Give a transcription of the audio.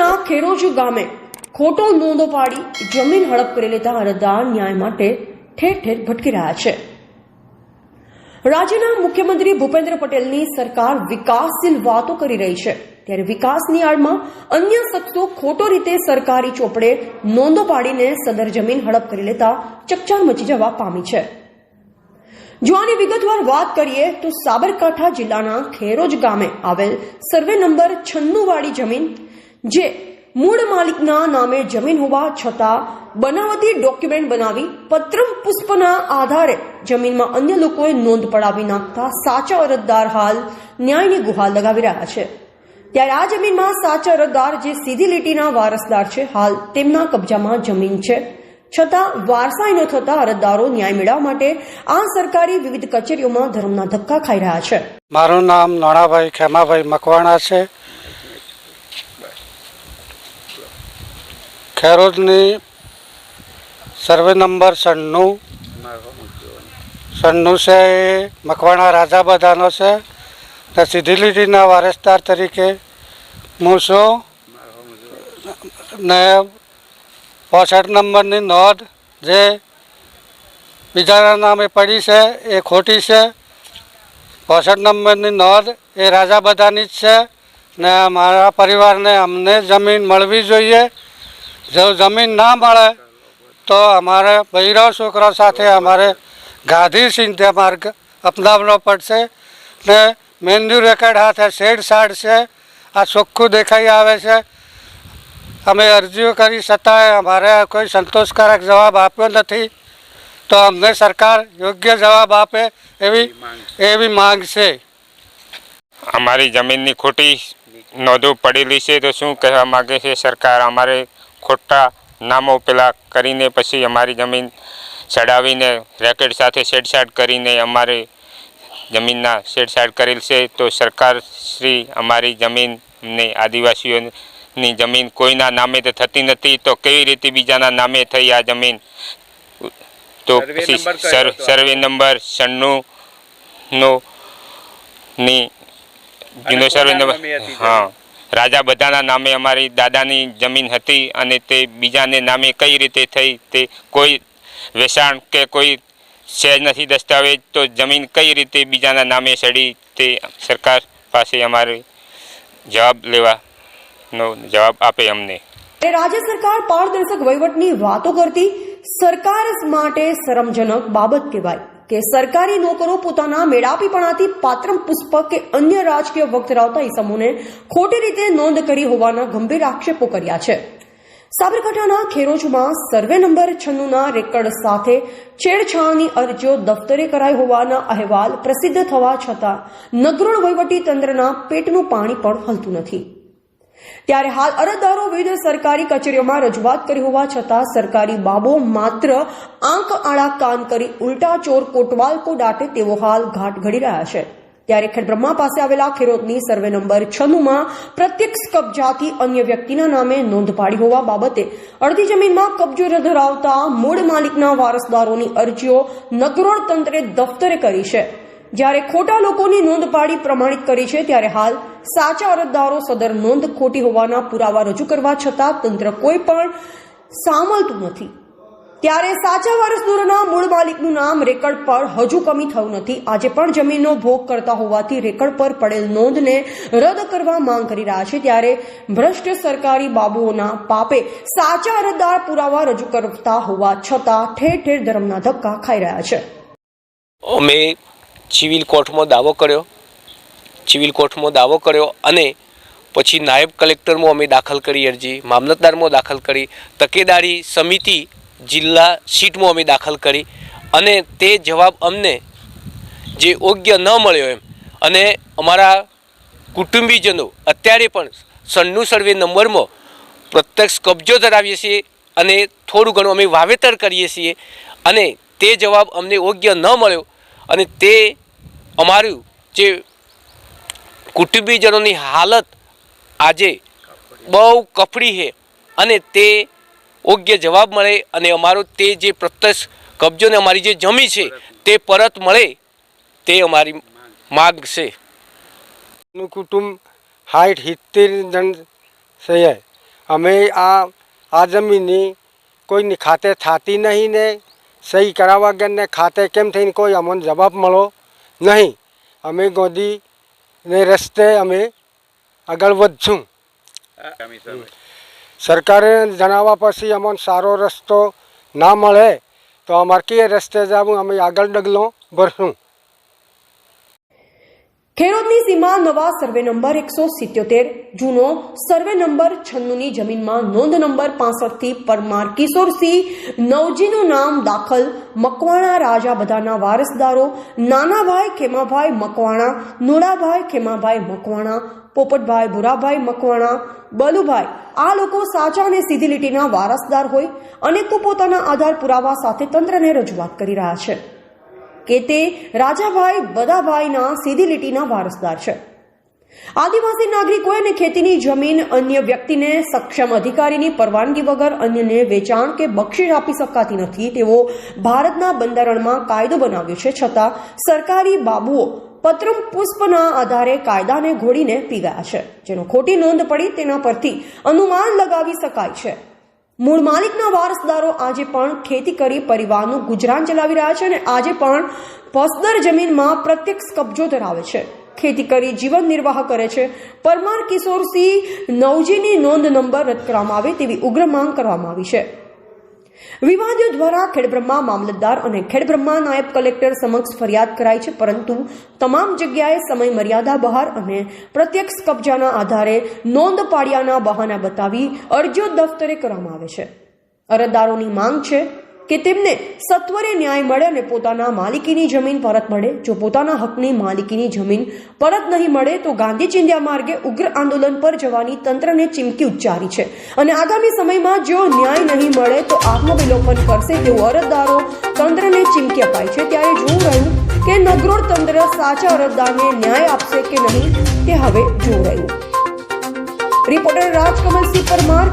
સાબરકાંઠાના ખેરોજ ગામે ખોટો નોંધો પાડી જમીન હડપ કરી લેતા અરજદાર ન્યાય માટે ઠેર ઠેર ભટકી રહ્યા છે. રાજ્યના મુખ્યમંત્રી ભૂપેન્દ્ર પટેલની સરકાર વિકાસશીલ વાતો કરી રહી છે. ત્યારે વિકાસની આડમાં અન્ય શખ્સો ખોટો રીતે સરકારી ચોપડે નોંધો પાડીને સદર જમીન હડપ કરી લેતા ચકચાર મચી જવા પામી છે. જો આની વિગતવાર વાત કરીએ તો સાબરકાંઠા જિલ્લાના ખેરોજ ગામે આવેલ સર્વે નંબર છન્નું વાળી જમીન જે મૂળ માલિકના નામે જમીન હોવા છતાં બનાવટી ડોક્યુમેન્ટ બનાવી પત્ર પુષ્પના આધારે જમીનમાં અન્ય લોકોએ નોંધ પડાવી નાખતા સાચા અરજદાર હાલ ન્યાયની ગુહાર લગાવી રહ્યા છે. ત્યારે આ જમીનમાં સાચા અરજદાર જે સીધી લીટીના વારસદાર છે, હાલ તેમના કબજામાં જમીન છે. છતાં વારસાઈ ન થતા અરજદારો ન્યાય મેળવવા માટે આ સરકારી વિવિધ કચેરીઓમાં ધર્મના ધક્કા ખાઈ રહ્યા છે. મારું નામ નાણાભાઈ ખેમાભાઈ મકવાણા છે. ખેરોદની સર્વે નંબર સન્નું. સન્નું છે એ મકવાણા રાજા બધાનો છે ને સીધી લીટીના વારસદાર તરીકે હું છું. ને પોસઠ નંબરની નોંધ જે બીજાના નામે પડી છે એ ખોટી છે. પોસઠ નંબરની નોંધ એ રાજા બધાની જ છે ને અમારા પરિવારને અમને જમીન મળવી જોઈએ. જો જમીન ના મળે તો અમારે બૈરાવ છોકરા સાથે અમારે ગાંધી સિંધ્યા માર્ગ અપનાવવો પડશે ને મેન્યુ રેકર્ડ હાથે શેડ સાડ છે આ ચોખ્ખું દેખાઈ આવે છે. અમે અરજીઓ કરી છતાંય અમારે કોઈ સંતોષકારક જવાબ આપ્યો નથી. તો અમને સરકાર યોગ્ય જવાબ આપે એવી એવી માંગ છે. અમારી જમીનની ખોટી નોંધો પડેલી છે તો શું કહેવા માગે છે સરકાર? અમારે ખોટા નામો પેલા કરીને પછી અમારી જમીન ચડાવીને રેકેટ સાથે છેડછાડ કરીને અમારે જમીનના છેડછાડ કરેલ છે તો સરકાર શ્રી અમારી જમીનને આદિવાસીઓની જમીન કોઈના નામે તો થતી નથી તો કેવી રીતે બીજાના નામે થઈ આ જમીન? તો પછી સર- સર્વે નંબર સન્નું નો ની જૂનો સર્વે નંબર હા. રાજા બધાના નામે અમારી દાદાની જમીન હતી અને તે બીજાને નામે કઈ રીતે થઈ તે કોઈ વેચાણ કે કોઈ સહેજ નથી દસ્તાવેજ, તો જમીન કઈ રીતે બીજાના નામે સડી તે સરકાર પાસે અમારે જવાબ લેવાનો જવાબ આપે અમને. રાજ્ય સરકાર પારદર્શક વહીવટની વાતો કરતી સરકાર માટે શરમજનક બાબત કહેવાય. કે સરકારી નોકરો પોતાના મેળાપીપણાથી પાત્રમ પુષ્પક કે અન્ય રાજકીય વક્ત ધરાવતા ઇસમોને ખોટી રીતે નોંધ કરી હોવાના ગંભીર આક્ષેપો કર્યા છે. સાબરકાંઠાના ખેરોજમાં સર્વે નંબર છન્નુના રેકર્ડ સાથે છેડછાડની અરજીઓ દફતરે કરાઈ હોવાના અહેવાલ પ્રસિદ્ધ થવા છતાં નગરોળ વહીવટી તંત્રના પેટનું પાણી પણ હલતું નથી. ત્યારે હાલ અરજદારો વિવિધ સરકારી કચેરીઓમાં રજૂઆત કરી હોવા છતાં સરકારી બાબો માત્ર આંક આળા કાન કરી ઉલટા ચોર કોટવાલ દાટે તેવો હાલ ઘાટ ઘડી રહ્યા છે. ત્યારે ખેડબ્રહ્મા પાસે આવેલા ખેરોતની સર્વે નંબર છન્નુમાં પ્રત્યક્ષ કબજાથી અન્ય વ્યક્તિના નામે નોંધ પાડી હોવા બાબતે અડધી જમીનમાં કબજો ધરાવતા મૂળ માલિકના વારસદારોની અરજીઓ નગરોળ તંત્રે દફતરે કરી છે. જ્યારે ખોટા લોકોની નોંધ પાડી પ્રમાણિત કરી છે, ત્યારે હાલ સાચા અરજદારો સદર નોંધ ખોટી હોવાના પુરાવા રજૂ કરવા છતાં તંત્ર કોઈ પણ સાંભળતું નથી. ત્યારે સાચા વારસદારોના મૂળ માલિકનું નામ રેકર્ડ પર હજુ કમી થયું નથી. આજે પણ જમીનનો ભોગ કરતા હોવાથી રેકર્ડ પર પડેલ નોંધને રદ કરવા માંગ કરી રહ્યા છે. ત્યારે ભ્રષ્ટ સરકારી બાબુઓના પાપે સાચા અરજદાર પુરાવા રજૂ કરતા હોવા છતાં ઠેર ઠેર ધર્મના ધક્કા ખાઈ રહ્યા છે. અમે સિવિલ કોર્ટમાં દાવો કર્યો. સિવિલ કોર્ટમાં દાવો કર્યો અને પછી નાયબ કલેક્ટરમાં અમે દાખલ કરી અરજી, મામલતદારમાં દાખલ કરી, તકેદારી સમિતિ જિલ્લા સીટમાં અમે દાખલ કરી અને તે જવાબ અમને જે યોગ્ય ન મળ્યો એમ અને અમારા કુટુંબીજનો અત્યારે પણ સન્નુ સર્વે નંબરમાં પ્રત્યક્ષ કબજો ધરાવીએ છીએ અને થોડું ઘણું અમે વાવેતર કરીએ છીએ અને તે જવાબ અમને યોગ્ય ન મળ્યો અને તે અમારું જે કુટુંબીજનોની હાલત આજે બહુ કફડી છે અને તે યોગ્ય જવાબ મળે અને અમારો તે જે પ્રત્યક્ષ કબજો ને અમારી જે જમી છે, તે પરત મળે, તે અમારી માગ છે. કુટુંબ હાઈટ સિત્તેર જણ છે. અમે આ આ જમીનની કોઈની ખાતે થતી નહીં ને સહી કરાવવા વગરને ખાતે કેમ થઈને કોઈ અમને જવાબ મળો નહીં. અમે ગોદીને રસ્તે અમે આગળ વધશું. સરકારે જણાવવા પછી અમને સારો રસ્તો ના મળે તો અમારે કે રસ્તે જવું, અમે આગળ ડગલો ભરશું. ખેડૂતની સીમા નવા સર્વે નંબર એકસો સિત્યોતેર, જૂનો સર્વે નંબર છન્નુની જમીનમાં નોંધ નંબર પાસઠથી પરમાર કિશોરસિંહ નવજીનું નામ દાખલ, મકવાણા રાજા બધાના વારસદારો, નાનાભાઈ ખેમાભાઈ મકવાણા, નોડાભાઈ ખેમાભાઈ મકવાણા, પોપટભાઈ ભુરાભાઈ મકવાણા, બલુભાઈ આ લોકો સાચા અને સીધી લીટીના વારસદાર હોય અનેકો પોતાના આધાર પુરાવા સાથે તંત્રને રજૂઆત કરી રહ્યા છે. કે તે રાજાભાઈ બદાભાઈના સીધી લીટીના વારસદાર છે. આદિવાસી નાગરિકોએ અને ખેતીની જમીન અન્ય વ્યક્તિને સક્ષમ અધિકારીની પરવાનગી વગર અન્યને વેચાણ કે બક્ષિસ આપી શકાતી નથી, તેવો ભારતના બંધારણમાં કાયદો બનાવ્યો છે. છતાં સરકારી બાબુઓ પત્રમ પુષ્પના આધારે કાયદાને ઘોડીને પી ગયા છે. જેનો ખોટી નોંધ પડી તેના પરથી અનુમાન લગાવી શકાય છે. મૂળ માલિકના વારસદારો આજે પણ ખેતી કરી પરિવારનું ગુજરાન ચલાવી રહ્યા છે અને આજે પણ પસદર જમીનમાં પ્રત્યક્ષ કબજો ધરાવે છે. ખેતી કરી જીવન નિર્વાહ કરે છે. પરમાર કિશોરસિંહ નવજીની નોંધ નંબર રદ કરવામાં આવે તેવી ઉગ્ર માંગ કરવામાં આવી છે. વિવાદીઓ દ્વારા ખેડબ્રહ્મા મામલતદાર અને ખેડબ્રહ્મા નાયબ કલેક્ટર સમક્ષ ફરિયાદ કરાઈ છે, પરંતુ તમામ જગ્યાએ સમય મર્યાદા બહાર અને પ્રત્યક્ષ કબજાના આધારે નોંધ પાડ્યાના બહાના બતાવી અરજીઓ દફતરે કરવામાં આવે છે. અરજદારોની માંગ છે કે તેમને સત્વરે ન્યાય મળે અને પોતાના માલિકીની જમીન પરત મળે. જો પોતાના હકની માલિકીની જમીન પરત નહીં મળે, તો ગાંધી ચિંધ્યા માર્ગે ઉગ્ર આંદોલન પર જવાની તંત્રને ચીમકી ઉચ્ચારી છે. અને આગામી સમયમાં જો ન્યાય નહીં મળે, તો આત્મવિલોપન કરશે તેવું અરજદારો તંત્રને ચીમકી અપાય છે. ત્યારે જોવું રહ્યું કે નગરોળ તંત્ર સાચા અરજદારને ન્યાય આપશે કે નહીં, તે હવે જોવું રહ્યું. રિપોર્ટર રાજકમલસિંહ પરમાર